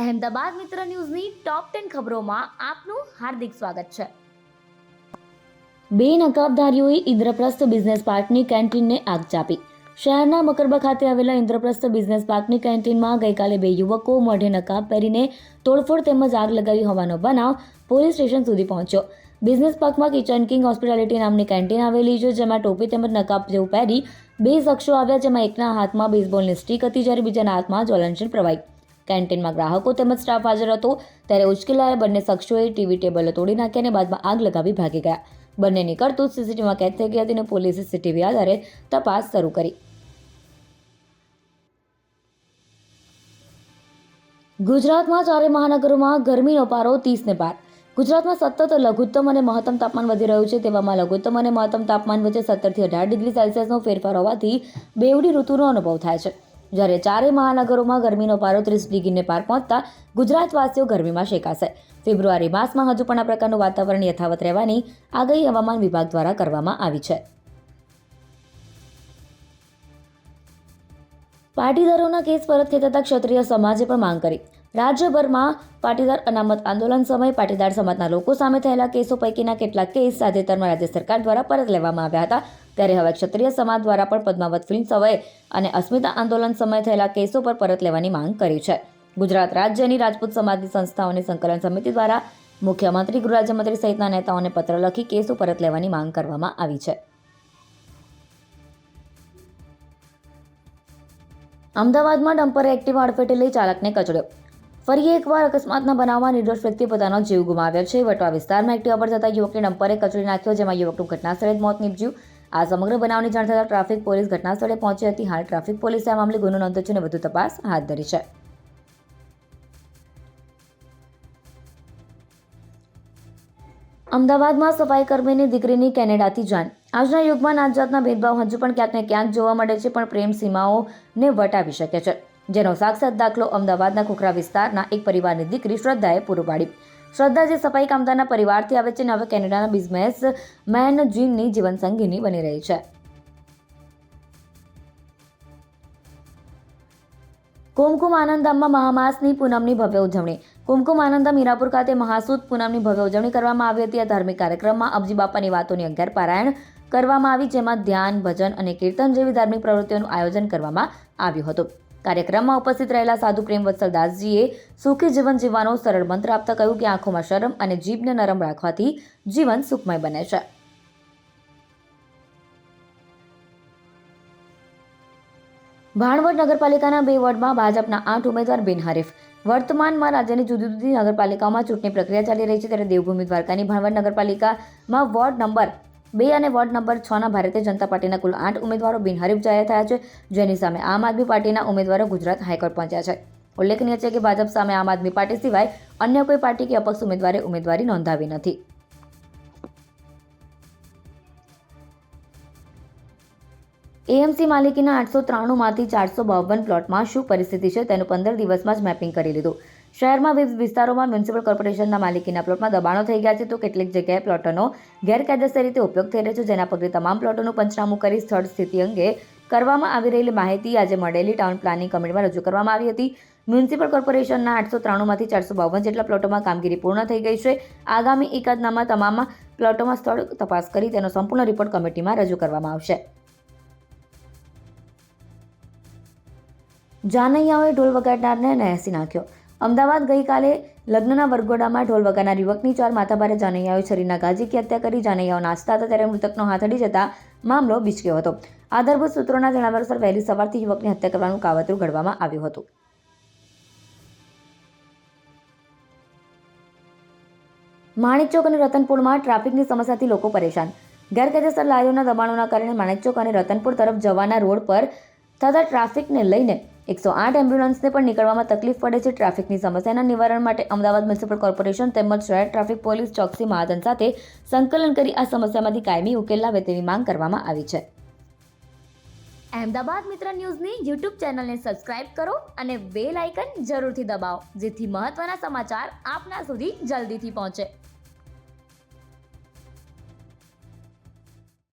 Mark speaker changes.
Speaker 1: અહેમદાબાદ મિત્ર ન્યૂઝની top ten ખબરોમાં આપનું હાર્દિક સ્વાગત છે. બે નકાબધારીઓએ ઇન્દ્રપ્રસ્થ બિઝનેસ પાર્કની કેન્ટીનને આગ ચાપી. શહેરના મકરબા ખાતે આવેલા ઇન્દ્રપ્રસ્થ બિઝનેસ પાર્કની કેન્ટીનમાં ગઈકાલે બે યુવકો મોઢે નકાબ પહેરીને તોડફોડ તેમજ આગ લગાવી હોવાનો બનાવ પોલીસ સ્ટેશન સુધી પહોંચ્યો. બિઝનેસ પાર્કમાં કિચન કિંગ હોસ્પિટાલિટી નામની કેન્ટીન આવેલી છે, જેમાં ટોપી તેમજ નકાબ જેવું પહેરી બે શખ્સો આવ્યા, જેમાં એકના હાથમાં બેઝબોલની સ્ટીક હતી, જ્યારે બીજાના હાથમાં જ્વલનશીલ પ્રવાહી કેન્ટીનમાં ગ્રાહકો તેમજ સ્ટાફ હાજર હતો. ત્યારે ઉશ્કેલાએ બંને શખ્સોએ ટીવી ટેબલો તોડી નાખ્યા અને બાદમાં આગ લગાવી ભાગી ગયા. બંનેની કરતૂત સીસીટીવીમાં કેદ થઈ હતી અને પોલીસે સીસીટીવી આધારે તપાસ શરૂ કરી. ગુજરાતમાં ચારે મહાનગરોમાં ગરમીનો પારો ત્રીસને પાર. ગુજરાતમાં સતત લઘુત્તમ અને મહત્તમ તાપમાન વધી રહ્યું છે. તેવામાં લઘુત્તમ અને મહત્તમ તાપમાન વચ્ચે સત્તરથી અઢાર ડિગ્રી સેલ્સિયસનો ફેરફાર હોવાથી બેવડી ઋતુનો અનુભવ થાય છે. જ્યારે ચારેય મહાનગરોમાં ગરમીનો પારો ત્રીસ ડિગ્રીને પાર પહોંચતા ગુજરાતવાસીઓ ગરમીમાં શેકાશે. ફેબ્રુઆરી માસમાં હજુ પણ આ પ્રકારનું વાતાવરણ યથાવત રહેવાની આગાહી હવામાન વિભાગ દ્વારા કરવામાં આવી છે. પાટીદારોના કેસ પરત ખેંચાતા ક્ષત્રિય સમાજે પણ માંગ કરી. રાજ્યભરમાં પાટીદાર અનામત આંદોલન સમયે પાટીદાર સમાજના લોકો સામે થયેલા કેસો પૈકીના કેટલાક કેસ તાજેતરમાં રાજ્ય સરકાર દ્વારા પરત લેવામાં આવ્યા હતા. ત્યારે હવે ક્ષત્રિય સમાજ દ્વારા પણ પદ્માવત ફિલ્મ સમયે અને અસ્મિતા આંદોલન સમયે થયેલા કેસો પર પરત લેવાની માંગ કરી છે. ગુજરાત રાજ્યની રાજપૂત સમાજની સંસ્થાઓની સંકલન સમિતિ દ્વારા મુખ્યમંત્રી ગૃહ રાજ્યમંત્રી સહિતના નેતાઓને પત્ર લખી કેસો પરત લેવાની માંગ કરવામાં આવી છે. અમદાવાદમાં ડમ્પરે એક્ટિવા અડફેટે લઈ ચાલકને કચડ્યો. ફરી એકવાર અકસ્માતના બનાવમાં નિર્દોષ વ્યક્તિ પોતાનો જીવ ગુમાવ્યો છે. વટવા વિસ્તારમાં એક્ટિવા પર જતા યુવકને ડમ્પરે કચડી નાખ્યો, જેમાં યુવકનું ઘટનાસ્થળે જ મોત નીપજ્યું. આ સમગ્ર બનાવની જાણ થતાં ટ્રાફિક પોલીસ ઘટનાસ્થળે પહોંચી હતી. હાલ ટ્રાફિક પોલીસે આ મામલે ગુનો નોંધ્યો છે અને વધુ તપાસ હાથ ધરી છે. અમદાવાદમાં સફાઈ કર્મીની દીકરીની કેનેડાથી જાન. આજના યુગમાં નાત જાતના ભેદભાવ હજુ પણ ક્યાંક ને ક્યાંક જોવા મળે છે, પણ પ્રેમ સીમાઓને વટાવી શકે છે. જેનો સાક્ષાત દાખલો અમદાવાદના ખોખરા વિસ્તારના એક પરિવારની દીકરી શ્રદ્ધાએ પૂરો પાડી. શ્રદ્ધા જે સફાઈ કામદારના પરિવારથી આવે છે અને હવે કેનેડાના બિઝનેસ મેન જીનની જીવનસંગીની બની રહી છે. કુમકુમ આનંદામમાં મહામાસની પૂનમની ભવ્ય ઉજવણી. કુમકુમ આનંદમ હીરાપુર ખાતે મહાસુદ પૂનમની ભવ્ય ઉજવણી કરવામાં આવી હતી. આ ધાર્મિક કાર્યક્રમમાં અબજી બાપાની વાતોની અગિયાર પારાયણ કરવામાં આવી, જેમાં ધ્યાન, ભજન અને કીર્તન જેવી ધાર્મિક પ્રવૃત્તિઓનું આયોજન કરવામાં આવ્યું હતું. કાર્યક્રમમાં ઉપસ્થિત રહેલા સાધુ પ્રેમવત્સલદાસજીએ સુખી જીવન જીવવાનો સરળ મંત્ર આપતા કહ્યું કે આંખોમાં શરમ અને જીભને નરમ રાખવાથી જીવન સુખમય બને છે. ભાણવડ નગરપાલિકાના બે વોર્ડમાં ભાજપના આઠ ઉમેદવાર બિનહરીફ. વર્તમાનમાં રાજ્યની જુદી જુદી નગરપાલિકાઓમાં ચૂંટણી પ્રક્રિયા ચાલી રહી છે, ત્યારે દેવભૂમિ દ્વારકાની ભાણવડ નગરપાલિકામાં વોર્ડ નંબર બે અને વોર્ડ નંબર છના ભારતીય જનતા પાર્ટીના કુલ આઠ ઉમેદવારો બિનહરીફ જાહેર થયા છે, જેની સામે આમ આદમી પાર્ટીના ઉમેદવારો ગુજરાત હાઈકોર્ટ પહોંચ્યા છે. ઉલ્લેખનીય છે કે ભાજપ સામે આમ આદમી પાર્ટી સિવાય અન્ય કોઈ પાર્ટી કે અપક્ષ ઉમેદવારે ઉમેદવારી નોંધાવી નથી. એએમસી માલિકીના આઠસો ત્રાણુંમાંથી ચારસો બાવન પ્લોટમાં શું પરિસ્થિતિ છે તેનું પંદર દિવસમાં જ મેપિંગ કરી લીધું. શહેરમાં વિવિધ વિસ્તારોમાં મ્યુનિસિપલ કોર્પોરેશનના માલિકીના પ્લોટમાં દબાણો થઈ ગયા છે તો કેટલીક જગ્યાએ પ્લોટોનો ગેરકાયદેસર રીતે ઉપયોગ થઈ રહ્યો છે, જેના પગલે તમામ પ્લોટોનું પંચનામું કરી સ્થળ સ્થિતિ અંગે કરવામાં આવી રહેલી માહિતી આજે મળેલી ટાઉન પ્લાનિંગ કમિટીમાં રજૂ કરવામાં આવી હતી. મ્યુનિસિપલ કોર્પોરેશનના આઠસો ત્રાણુંમાંથી ચારસો બાવન જેટલા પ્લોટોમાં કામગીરી પૂર્ણ થઈ ગઈ છે. આગામી એકાદનામાં તમામ પ્લોટોમાં સ્થળ તપાસ કરી તેનો સંપૂર્ણ રિપોર્ટ કમિટીમાં રજૂ કરવામાં આવશે. જાનૈયાઓએ ઢોલ વગાડનારને નહેસી નાખ્યો. અમદાવાદ ગઈકાલે લગ્નના વરઘોડામાં ઢોલ વગાડનાર યુવકની ચાર માથાભારે જાનૈયાઓએ શરીરના ગાજીકી હત્યા કરી, જાનૈયાઓ નાચતા હતા ત્યારે મૃતકનો હાથ અડી જતા મામલો બિચક્યો હતો. આધારભૂત સૂત્રોના જણાવ્યા અનુસાર વહેલી સવારથી યુવકની હત્યા કરવાનું કાવતરું ઘડવામાં આવ્યું હતું. માણેકચોક અને રતનપુરમાં ટ્રાફિકની સમસ્યાથી લોકો પરેશાન. ગેરકાયદેસર લારીઓના દબાણોના કારણે માણેકચોક અને રતનપુર તરફ જવાના રોડ પર થતા ટ્રાફિકને લઈને એકસો આઠ એમ્બ્યુલન્સને પણ નીકળવામાં તકલીફ પડે છે. ટ્રાફિકની સમસ્યાના નિવારણ માટે અમદાવાદ મ્યુનિસિપલ કોર્પોરેશન તેમજ શહેર ટ્રાફિક પોલીસ ચોકસી મહાજન સાથે સંકલન કરી આ સમસ્યામાંથી કાયમી ઉકેલ લાવે તેવી માંગ કરવામાં આવી છે. અહેમદાબાદ મિત્ર ન્યૂઝની યુટ્યુબ ચેનલને સબસ્ક્રાઇબ કરો અને બેલ આઇકન જરૂરથી દબાવો, જેથી મહત્ત્વના સમાચાર આપના સુધી જલ્દીથી પહોંચે.